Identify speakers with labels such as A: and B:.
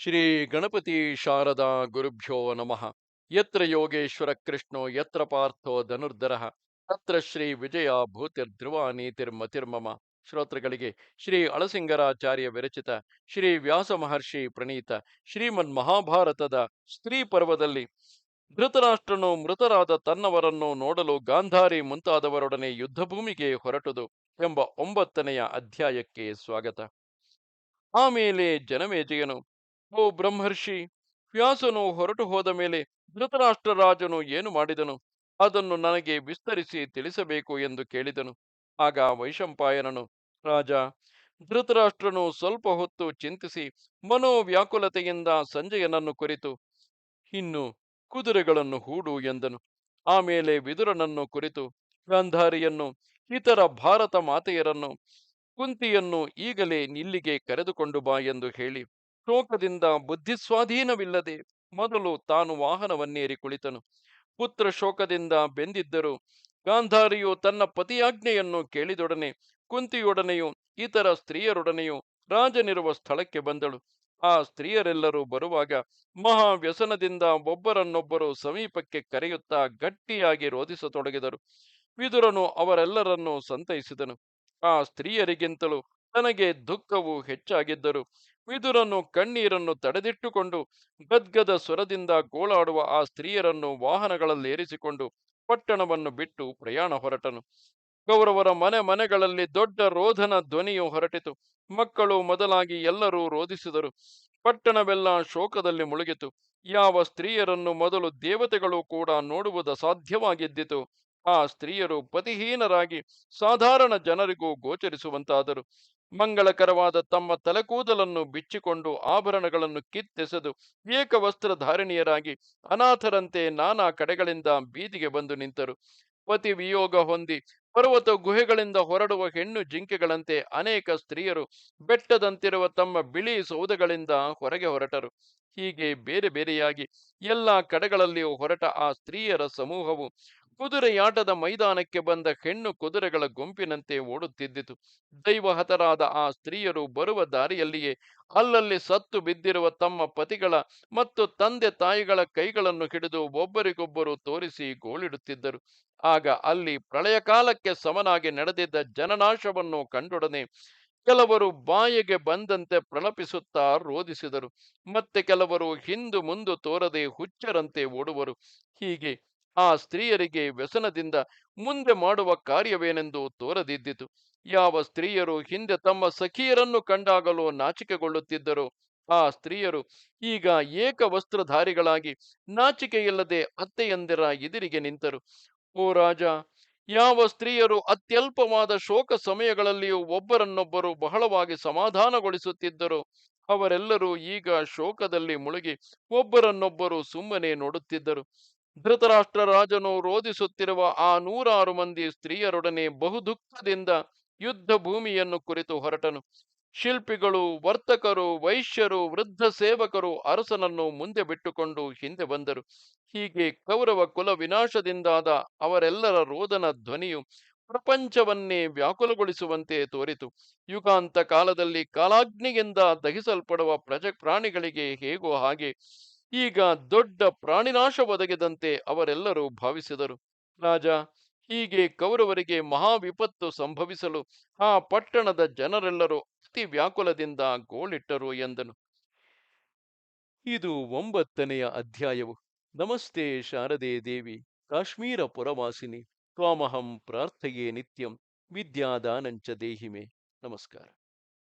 A: ಶ್ರೀ ಗಣಪತಿ ಶಾರದಾ ಗುರುಭ್ಯೋ ನಮಃ. ಯತ್ರ ಯೋಗೇಶ್ವರ ಕೃಷ್ಣೋ, ಯತ್ರ ಪಾರ್ಥೋ ಧನುರ್ಧರ. ತತ್ರ ಶ್ರೀ ವಿಜಯ ಭೂತಿರ್ಧ್ರುವ ನೀತಿರ್ಮತಿರ್ಮಮ ಶ್ರೋತೃಗಳಿಗೆ ಶ್ರೀ ಅಳಸಿಂಗರಾಚಾರ್ಯ ವಿರಚಿತ ಶ್ರೀ ವ್ಯಾಸ ಮಹರ್ಷಿ ಪ್ರಣೀತ ಶ್ರೀಮನ್ ಮಹಾಭಾರತದ ಸ್ತ್ರೀ ಪರ್ವದಲ್ಲಿ ಧೃತರಾಷ್ಟ್ರನು ಮೃತರಾದ ತನ್ನವರನ್ನು ನೋಡಲು ಗಾಂಧಾರಿ ಮುಂತಾದವರೊಡನೆ ಯುದ್ಧಭೂಮಿಗೆ ಹೊರಟುದು ಎಂಬ ಒಂಬತ್ತನೆಯ ಅಧ್ಯಾಯಕ್ಕೆ ಸ್ವಾಗತ. ಆಮೇಲೆ ಜನಮೇಜಯನು ಓ ಬ್ರಹ್ಮರ್ಷಿ, ವ್ಯಾಸನು ಹೊರಟು ಹೋದ ಮೇಲೆ ಧೃತರಾಷ್ಟ್ರ ರಾಜನು ಏನು ಮಾಡಿದನು? ಅದನ್ನು ನನಗೆ ವಿಸ್ತರಿಸಿ ತಿಳಿಸಬೇಕು ಎಂದು ಕೇಳಿದನು. ಆಗ ವೈಶಂಪಾಯನನು, ರಾಜ, ಧೃತರಾಷ್ಟ್ರನು ಸ್ವಲ್ಪ ಹೊತ್ತು ಚಿಂತಿಸಿ ಮನೋವ್ಯಾಕುಲತೆಯಿಂದ ಸಂಜಯನನ್ನು ಕುರಿತು, ಇನ್ನು ಕುದುರೆಗಳನ್ನು ಹೂಡು ಎಂದನು. ಆಮೇಲೆ ವಿದುರನನ್ನು ಕುರಿತು, ಗಾಂಧಾರಿಯನ್ನು, ಇತರ ಭಾರತ ಮಾತೆಯರನ್ನು, ಕುಂತಿಯನ್ನು ಈಗಲೇ ನಿಲ್ಲಿಗೆ ಕರೆದುಕೊಂಡು ಬಾ ಎಂದು ಹೇಳಿ ಶೋಕದಿಂದ ಬುದ್ಧಿ ಸ್ವಾಧೀನವಿಲ್ಲದೆ ಮೊದಲು ತಾನು ವಾಹನವನ್ನೇರಿ ಕುಳಿತನು. ಪುತ್ರ ಶೋಕದಿಂದ ಬೆಂದಿದ್ದರು. ಗಾಂಧಾರಿಯು ತನ್ನ ಪತಿಯಾಜ್ಞೆಯನ್ನು ಕೇಳಿದೊಡನೆ, ಕುಂತಿಯೊಡನೆಯೂ, ಇತರ ಸ್ತ್ರೀಯರೊಡನೆಯೂ ರಾಜನಿರುವ ಸ್ಥಳಕ್ಕೆ ಬಂದಳು. ಆ ಸ್ತ್ರೀಯರೆಲ್ಲರೂ ಬರುವಾಗ ಮಹಾ ವ್ಯಸನದಿಂದ ಒಬ್ಬರನ್ನೊಬ್ಬರು ಸಮೀಪಕ್ಕೆ ಕರೆಯುತ್ತಾ ಗಟ್ಟಿಯಾಗಿ ರೋಧಿಸತೊಡಗಿದರು. ವಿದುರನು ಅವರೆಲ್ಲರನ್ನೂ ಸಂತೈಸಿದನು. ಆ ಸ್ತ್ರೀಯರಿಗಿಂತಲೂ ತನಗೆ ದುಃಖವು ಹೆಚ್ಚಾಗಿದ್ದರು. ವಿದುರನು ಕಣ್ಣೀರನ್ನು ತಡೆದಿಟ್ಟುಕೊಂಡು ಗದ್ಗದ ಸ್ವರದಿಂದ ಗೋಳಾಡುವ ಆ ಸ್ತ್ರೀಯರನ್ನು ವಾಹನಗಳಲ್ಲೇರಿಸಿಕೊಂಡು ಪಟ್ಟಣವನ್ನು ಬಿಟ್ಟು ಪ್ರಯಾಣ ಹೊರಟನು. ಗೌರವರ ಮನೆ ಮನೆಗಳಲ್ಲಿ ದೊಡ್ಡ ರೋಧನ ಧ್ವನಿಯು ಹೊರಟಿತು. ಮಕ್ಕಳು ಮೊದಲಾಗಿ ಎಲ್ಲರೂ ರೋಧಿಸಿದರು. ಪಟ್ಟಣವೆಲ್ಲ ಶೋಕದಲ್ಲಿ ಮುಳುಗಿತು. ಯಾವ ಸ್ತ್ರೀಯರನ್ನು ಮೊದಲು ದೇವತೆಗಳು ಕೂಡ ನೋಡುವುದು ಸಾಧ್ಯವಾಗಿದ್ದಿತು ಆ ಸ್ತ್ರೀಯರು ಪತಿಹೀನರಾಗಿ ಸಾಧಾರಣ ಜನರಿಗೂ ಗೋಚರಿಸುವಂತಾದರು. ಮಂಗಳಕರವಾದ ತಮ್ಮ ತಲೆಕೂದಲನ್ನು ಬಿಚ್ಚಿಕೊಂಡು ಆಭರಣಗಳನ್ನು ಕಿತ್ತೆಸೆದು ಏಕವಸ್ತ್ರಧಾರಿಣಿಯರಾಗಿ ಅನಾಥರಂತೆ ನಾನಾ ಕಡೆಗಳಿಂದ ಬೀದಿಗೆ ಬಂದು ನಿಂತರು. ಪತಿ ವಿಯೋಗ ಹೊಂದಿ ಪರ್ವತ ಗುಹೆಗಳಿಂದ ಹೊರಡುವ ಹೆಣ್ಣು ಜಿಂಕೆಗಳಂತೆ ಅನೇಕ ಸ್ತ್ರೀಯರು ಬೆಟ್ಟದಂತಿರುವ ತಮ್ಮ ಬಿಳಿ ಸೌಧಗಳಿಂದ ಹೊರಗೆ ಹೊರಟರು. ಹೀಗೆ ಬೇರೆ ಬೇರೆಯಾಗಿ ಎಲ್ಲ ಕಡೆಗಳಲ್ಲಿಯೂ ಹೊರಟ ಆ ಸ್ತ್ರೀಯರ ಸಮೂಹವು ಕುದುರೆಯಾಟದ ಮೈದಾನಕ್ಕೆ ಬಂದ ಹೆಣ್ಣು ಕುದುರೆಗಳ ಗುಂಪಿನಂತೆ ಓಡುತ್ತಿದ್ದಿತು. ದೈವಹತರಾದ ಆ ಸ್ತ್ರೀಯರು ಬರುವ ದಾರಿಯಲ್ಲಿಯೇ ಅಲ್ಲಲ್ಲಿ ಸತ್ತು ಬಿದ್ದಿರುವ ತಮ್ಮ ಪತಿಗಳ ಮತ್ತು ತಂದೆ ತಾಯಿಗಳ ಕೈಗಳನ್ನು ಹಿಡಿದು ಒಬ್ಬರಿಗೊಬ್ಬರು ತೋರಿಸಿ ಗೋಳಿಡುತ್ತಿದ್ದರು. ಆಗ ಅಲ್ಲಿ ಪ್ರಳಯ ಕಾಲಕ್ಕೆ ಸಮನಾಗಿ ನಡೆದಿದ್ದ ಜನನಾಶವನ್ನು ಕಂಡೊಡನೆ ಕೆಲವರು ಬಾಯಿಗೆ ಬಂದಂತೆ ಪ್ರಲಪಿಸುತ್ತಾ ರೋಧಿಸಿದರು. ಮತ್ತೆ ಕೆಲವರು ಹಿಂದು ಮುಂದು ತೋರದೆ ಹುಚ್ಚರಂತೆ ಓಡುವರು. ಹೀಗೆ ಆ ಸ್ತ್ರೀಯರಿಗೆ ವ್ಯಸನದಿಂದ ಮುಂದೆ ಮಾಡುವ ಕಾರ್ಯವೇನೆಂದು ತೋರದಿದ್ದಿತು. ಯಾವ ಸ್ತ್ರೀಯರು ಹಿಂದೆ ತಮ್ಮ ಸಖಿಯರನ್ನು ಕಂಡಾಗಲೂ ನಾಚಿಕೆಗೊಳ್ಳುತ್ತಿದ್ದರು. ಆ ಸ್ತ್ರೀಯರು ಈಗ ಏಕ ವಸ್ತ್ರಧಾರಿಗಳಾಗಿ ನಾಚಿಕೆಯಿಲ್ಲದೆ ಅತ್ತೆಯಂದಿರ ಎದುರಿಗೆ ನಿಂತರು. ಓ ರಾಜ, ಯಾವ ಸ್ತ್ರೀಯರು ಅತ್ಯಲ್ಪವಾದ ಶೋಕ ಸಮಯಗಳಲ್ಲಿಯೂ ಒಬ್ಬರನ್ನೊಬ್ಬರು ಬಹಳವಾಗಿ ಸಮಾಧಾನಗೊಳಿಸುತ್ತಿದ್ದರು. ಅವರೆಲ್ಲರೂ ಈಗ ಶೋಕದಲ್ಲಿ ಮುಳುಗಿ ಒಬ್ಬರನ್ನೊಬ್ಬರು ಸುಮ್ಮನೆ ನೋಡುತ್ತಿದ್ದರು. ಧೃತರಾಷ್ಟ್ರ ರಾಜನು ರೋಧಿಸುತ್ತಿರುವ ಆ ನೂರಾರು ಮಂದಿ ಸ್ತ್ರೀಯರೊಡನೆ ಬಹುದುಃಖದಿಂದ ಯುದ್ಧ ಭೂಮಿಯನ್ನು ಕುರಿತು ಹೊರಟನು. ಶಿಲ್ಪಿಗಳು, ವರ್ತಕರು, ವೈಶ್ಯರು, ವೃದ್ಧ ಸೇವಕರು ಅರಸನನ್ನು ಮುಂದೆ ಬಿಟ್ಟುಕೊಂಡು ಹಿಂದೆ ಬಂದರು. ಹೀಗೆ ಕೌರವ ಕುಲ ವಿನಾಶದಿಂದಾದ ಅವರೆಲ್ಲರ ರೋದನ ಧ್ವನಿಯು ಪ್ರಪಂಚವನ್ನೇ ವ್ಯಾಕುಲಗೊಳಿಸುವಂತೆ ತೋರಿತು. ಯುಗಾಂತ ಕಾಲದಲ್ಲಿ ಕಾಲಾಗ್ನಿಯಿಂದ ದಹಿಸಲ್ಪಡುವ ಪ್ರಜ ಪ್ರಾಣಿಗಳಿಗೆ ಹೇಗೋ ಹಾಗೆ ಈಗ ದೊಡ್ಡ ಪ್ರಾಣಿನಾಶ ಒದಗಿದಂತೆ ಅವರೆಲ್ಲರೂ ಭಾವಿಸಿದರು. ರಾಜ, ಹೀಗೆ ಕೌರವರಿಗೆ ಮಹಾ ವಿಪತ್ತು ಸಂಭವಿಸಲು ಆ ಪಟ್ಟಣದ ಜನರೆಲ್ಲರೂ ಅತಿ ವ್ಯಾಕುಲದಿಂದ ಗೋಳಿಟ್ಟರು ಎಂದನು. ಇದು ಒಂಬತ್ತನೆಯ ಅಧ್ಯಾಯವು. ನಮಸ್ತೆ ಶಾರದೆ ದೇವಿ, ಕಾಶ್ಮೀರ ಪುರವಾಸಿನಿ, ತ್ವಾಮಹಂ ಪ್ರಾರ್ಥೆಯೇ ನಿತ್ಯಂ, ವಿದ್ಯಾದಾನಂಚ ದೇಹಿಮೆ. ನಮಸ್ಕಾರ.